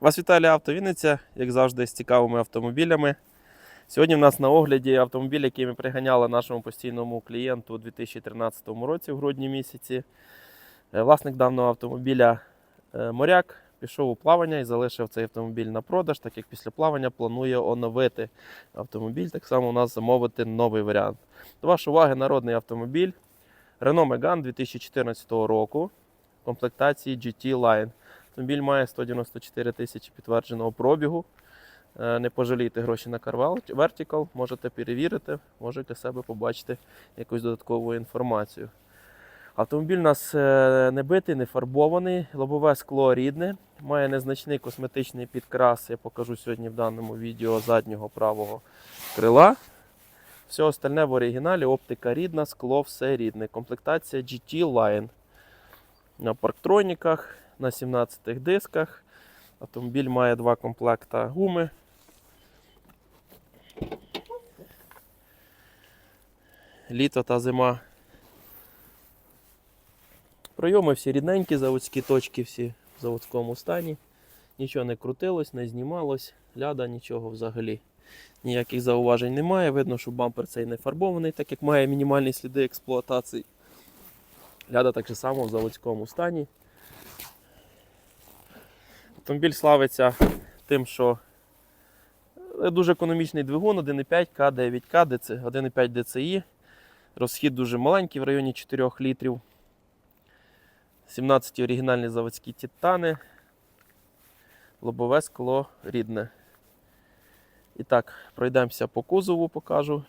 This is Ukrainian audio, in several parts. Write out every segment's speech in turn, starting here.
Вас вітає Авто як завжди, з цікавими автомобілями. Сьогодні в нас на огляді автомобіль, який ми приганяли нашому постійному клієнту у 2013 році, в грудні місяці. Е, Власник даного автомобіля е, моряк пішов у плавання і залишив цей автомобіль на продаж, так як після плавання планує оновити автомобіль. Так само у нас замовити новий варіант. До вашої уваги народний автомобіль Renault Megane 2014 року комплектації GT Line. Автомобіль має 194 тисячі підтвердженого пробігу. Е, Не пожалійте гроші на Car Vertical, можете перевірити, може для себе побачити якусь додаткову інформацію. Автомобіль у нас е, не битий, не фарбований, лобове скло рідне, має незначний косметичний підкрас, я покажу сьогодні в даному відео заднього правого крила. Все остальне в оригіналі, оптика рідна, скло все рідне. Комплектація GT Line. На парктроніках, на 17 дисках. Автомобіль має два комплекта гуми. Літо та зима. Пройоми всі рідненькі, заводські точки всі в заводському стані. Нічого не крутилось, не знімалось, ляда, нічого взагалі. Ніяких зауважень немає. Видно, що бампер цей не фарбований, так як має мінімальні сліди експлуатації. Ляда так само в заводському стані. Автомобіль славиться тим, що е, дуже економічний двигун 1,5 К9К, 1,5 DCI. Розхід дуже маленький в районі 4 літрів. 17 оригінальні заводські титани. Лобове скло рідне. І так, пройдемося по кузову, покажу.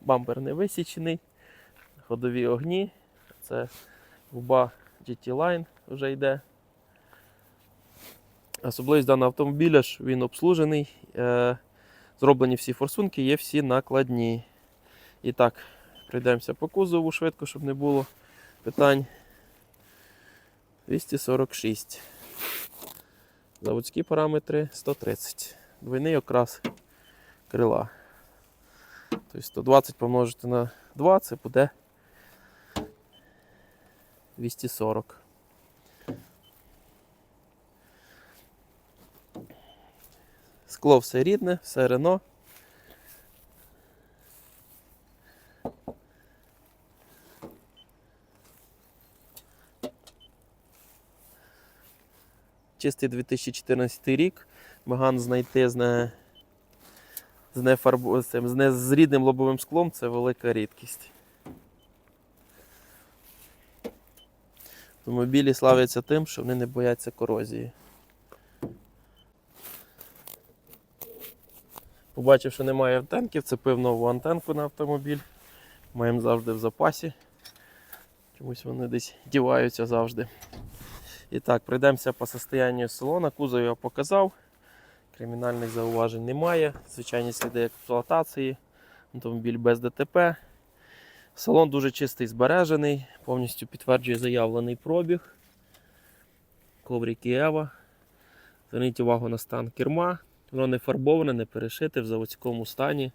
Бампер не висічений, ходові огні. Це губа GT Line вже йде. Особливість даного автомобіля, що він обслужений. Е, зроблені всі форсунки, є всі накладні. І так, пройдемося по кузову швидко, щоб не було питань. 246. Заводські параметри 130. Двойний окрас крила. Тобто 120 помножити на 2, це буде 240. Скло все рідне, все рено. Чистий 2014 рік. Меган знайти з, не, з, нефарбу, з, цим, з, не, з рідним лобовим склом це велика рідкість. Автомобілі славляться тим, що вони не бояться корозії. Побачив, що немає антенки, вцепив нову антенку на автомобіль. Маємо завжди в запасі. Чомусь вони десь діваються завжди. І так, пройдемося по состоянню салона. Кузов я показав. Кримінальних зауважень немає. Звичайні сліди експлуатації. Автомобіль без ДТП. Салон дуже чистий збережений, повністю підтверджує заявлений пробіг. Коврики Ева. Зверніть увагу на стан керма. Воно не фарбоване, не перешите в заводському стані.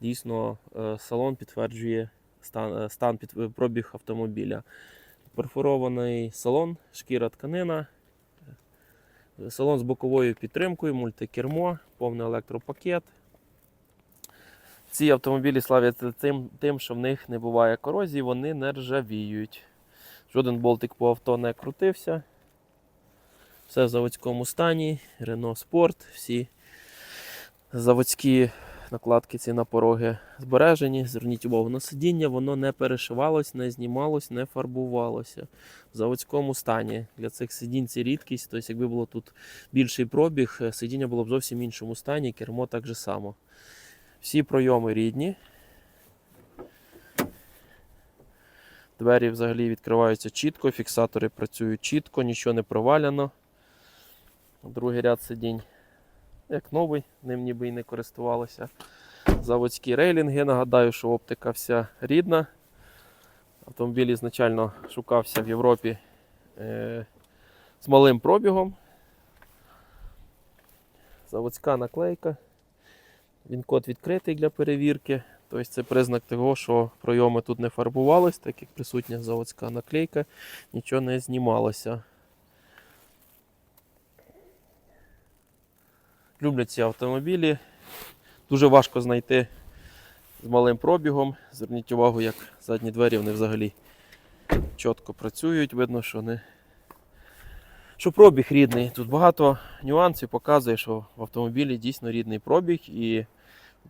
Дійсно, е, салон підтверджує стан, е, стан під, пробіг автомобіля. Перфорований салон, шкіра тканина. Е, Салон з боковою підтримкою, мультикермо, повний електропакет. Ці автомобілі славляться тим, тим, що в них не буває корозії, вони не ржавіють. Жоден болтик по авто не крутився. Все в заводському стані, Renault Sport, всі заводські накладки ці на пороги збережені. Зверніть увагу на сидіння, воно не перешивалось, не знімалось, не фарбувалося. В заводському стані. Для цих сидінь це рідкість. Тобто, якби було тут більший пробіг, е, сидіння було б зовсім іншому стані, кермо так же само. Всі пройоми рідні. Двері взагалі відкриваються чітко, фіксатори працюють чітко, нічого не проваляно. Другий ряд сидінь, як новий, ним ніби і не користувалося. Заводські рейлінги. Нагадаю, що оптика вся рідна. Автомобіль ізначально шукався в Європі е, з малим пробігом. Заводська наклейка. Він код відкритий для перевірки. Тобто це признак того, що пройоми тут не фарбувались, так як присутня заводська наклейка, нічого не знімалося. Люблять ці автомобілі. Дуже важко знайти з малим пробігом. Зверніть увагу, як задні двері вони взагалі чітко працюють. Видно, що не. Що пробіг рідний. Тут багато нюансів показує, що в автомобілі дійсно рідний пробіг, і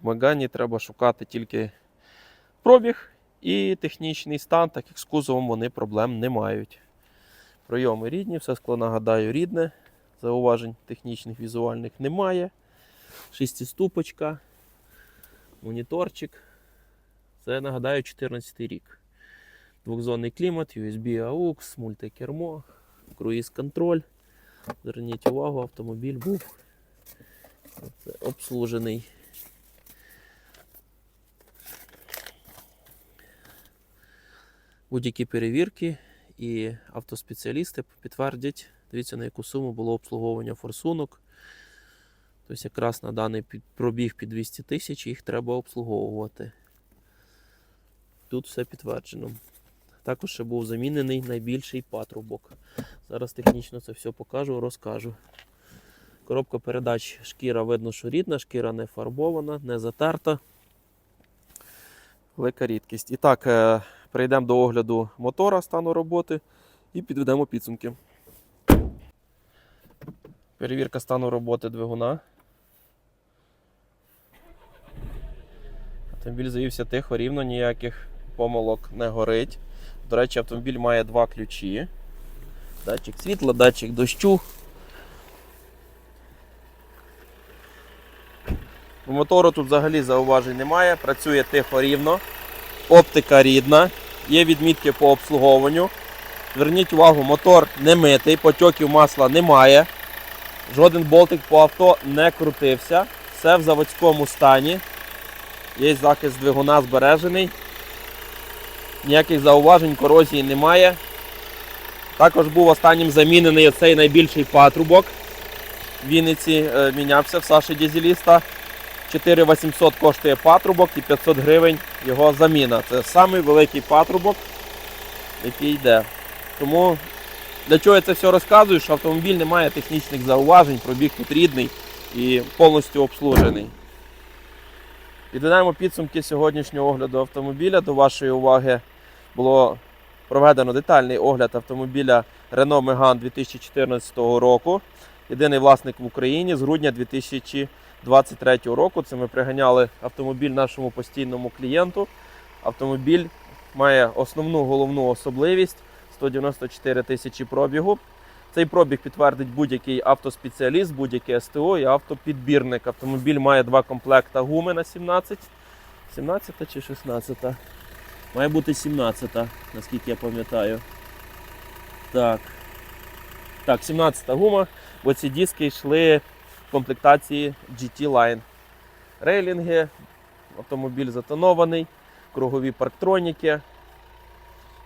в Магані треба шукати тільки пробіг і технічний стан, так як з кузовом вони проблем не мають. Пройоми рідні, все скло нагадаю рідне. Зауважень технічних візуальних немає. Шестиступочка, моніторчик. Це нагадаю 14 рік. Двохзонний клімат, USB AUX, мультикермо, круїз-контроль. Зверніть увагу, автомобіль був це обслужений. Будь-які перевірки і автоспеціалісти підтвердять, дивіться, на яку суму було обслуговування форсунок. Тобто якраз на даний пробіг під 200 тисяч їх треба обслуговувати. Тут все підтверджено. Також ще був замінений найбільший патрубок. Зараз технічно це все покажу, розкажу. Коробка передач шкіра видно, що рідна, шкіра не фарбована, не затерта. Велика рідкість. І так, е, перейдемо до огляду мотора стану роботи і підведемо підсумки. Перевірка стану роботи двигуна. Автомобіль завівся тихо, рівно, ніяких помилок не горить. До речі, автомобіль має два ключі. Датчик світла, датчик дощу. У мотору тут взагалі зауважень немає, працює тихо рівно. Оптика рідна, є відмітки по обслуговуванню. Зверніть увагу, мотор не митий, потьоків масла немає. Жоден болтик по авто не крутився. Все в заводському стані. Є захист двигуна збережений. Ніяких зауважень, корозії немає. Також був останнім замінений оцей найбільший патрубок. В Вінниці е, мінявся в Саші Дізеліста. 4800 коштує патрубок і 500 гривень його заміна. Це самий великий патрубок, який йде. Тому для чого я це все розказую, що автомобіль не має технічних зауважень, пробіг тут рідний і повністю обслужений. Підведемо підсумки сьогоднішнього огляду автомобіля. До вашої уваги було проведено детальний огляд автомобіля Renault Megane 2014 року. Єдиний власник в Україні з грудня 2023 року. Це ми приганяли автомобіль нашому постійному клієнту. Автомобіль має основну головну особливість 194 тисячі пробігу. Цей пробіг підтвердить будь-який автоспеціаліст, будь-який СТО і автопідбірник. Автомобіль має два комплекта гуми на 17. 17 чи 16? Має бути 17, наскільки я пам'ятаю. Так. Так, 17 гума, бо ці диски йшли в комплектації GT Line. Рейлінги, автомобіль затонований, кругові парктроніки.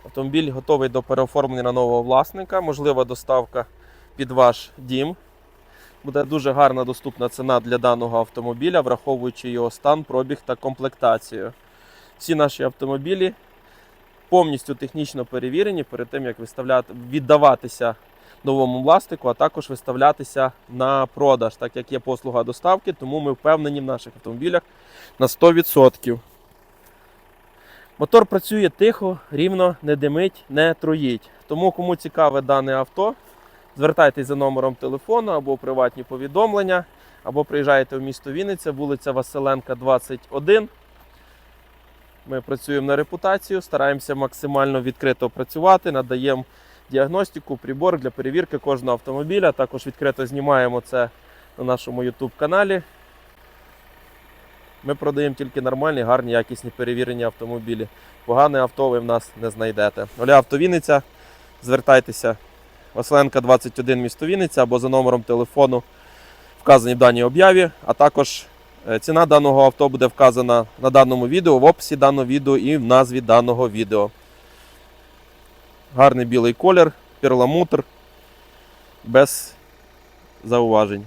Автомобіль готовий до переоформлення нового власника. Можлива доставка під ваш дім. Буде дуже гарна доступна ціна для даного автомобіля, враховуючи його стан, пробіг та комплектацію. Всі наші автомобілі повністю технічно перевірені перед тим, як виставляти, віддаватися новому власнику, а також виставлятися на продаж, так як є послуга доставки, тому ми впевнені в наших автомобілях на 100%. Мотор працює тихо, рівно, не димить, не троїть. Тому, кому цікаве дане авто, звертайтесь за номером телефону або приватні повідомлення, або приїжджайте в місто Вінниця, вулиця Василенка, 21. Ми працюємо на репутацію, стараємося максимально відкрито працювати, надаємо діагностику, прибор для перевірки кожного автомобіля. Також відкрито знімаємо це на нашому YouTube каналі. Ми продаємо тільки нормальні, гарні, якісні перевірені автомобілі. Погане авто ви в нас не знайдете. Оля Авто Вінниця, звертайтеся. Василенка 21 місто Вінниця або за номером телефону, вказані в даній об'яві. А також е, ціна даного авто буде вказана на даному відео, в описі даного відео і в назві даного відео. Гарний білий колір, перламутр, без зауважень.